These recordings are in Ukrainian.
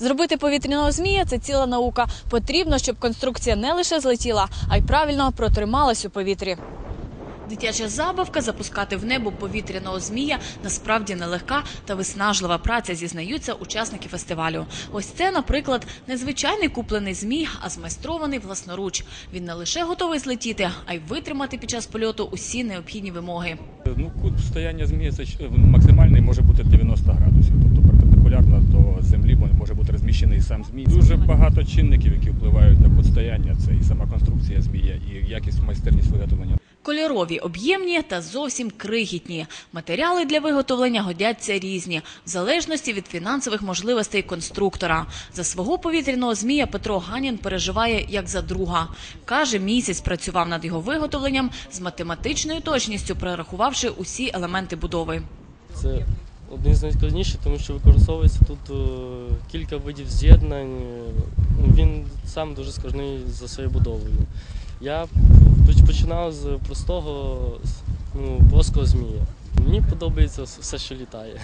Зробити повітряного змія це ціла наука. Потрібно, щоб конструкція не лише злетіла, а й правильно протрималась у повітрі. Дитяча забавка запускати в небо повітряного змія насправді нелегка та виснажлива праця, зізнаються учасники фестивалю. Ось це, наприклад, незвичайний куплений змій, а змайстрований власноруч. Він не лише готовий злетіти, а й витримати під час польоту усі необхідні вимоги. Ну, кут стояння змії це максимальний може бути 90 градусів, може сам змій. Дуже багато чинників, які впливають на кут стояння. Це і сама конструкція змія, і якість майстерність виготовлення. Кольорові, об'ємні та зовсім крихітні. Матеріали для виготовлення годяться різні, в залежності від фінансових можливостей конструктора. За свого повітряного змія Петро Ганін переживає як за друга. Каже, місяць працював над його виготовленням з математичною точністю, прорахувавши усі елементи будови. Це один з найскладніших, тому що використовується тут е, кілька видів з'єднань. Е, Він сам дуже складний за своєю будовою. Я починав з простого ну, плоского змія. Мені подобається все, що літає.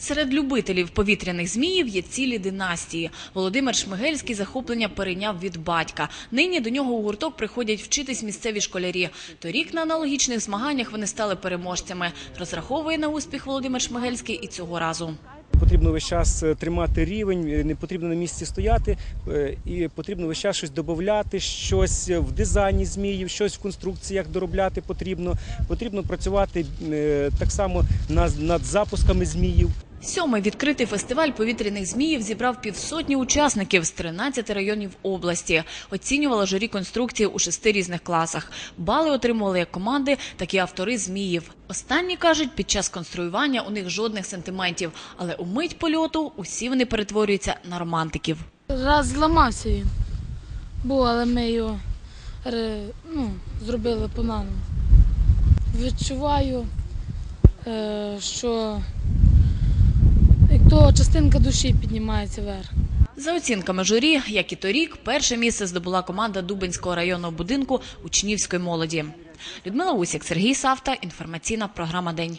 Серед любителів повітряних зміїв є цілі династії. Володимир Шмигельський захоплення перейняв від батька. Нині до нього у гурток приходять вчитись місцеві школярі. Торік на аналогічних змаганнях вони стали переможцями. Розраховує на успіх Володимир Шмигельський і цього разу. Потрібно весь час е, тримати рівень, е, не потрібно на місці стояти, е, і потрібно весь час щось додати, щось в дизайні зміїв, щось в конструкціях доробляти потрібно. Потрібно працювати так само над запусками зміїв. Сьомий відкритий фестиваль повітряних зміїв зібрав півсотні учасників з 13 районів області. Оцінювала журі конструкції у шести різних класах. Бали отримували як команди, так і автори зміїв. Останні кажуть, під час конструювання у них жодних сентиментів, але у мить польоту усі вони перетворюються на романтиків. Раз зламався він. Але ми його ну, зробили по-наново. Відчуваю, е, що то частинка душі піднімається вверх. За оцінками журі, як і торік, перше місце здобула команда Дубинського районного будинку учнівської молоді. Людмила Усік, Сергій Савта. Інформаційна програма День.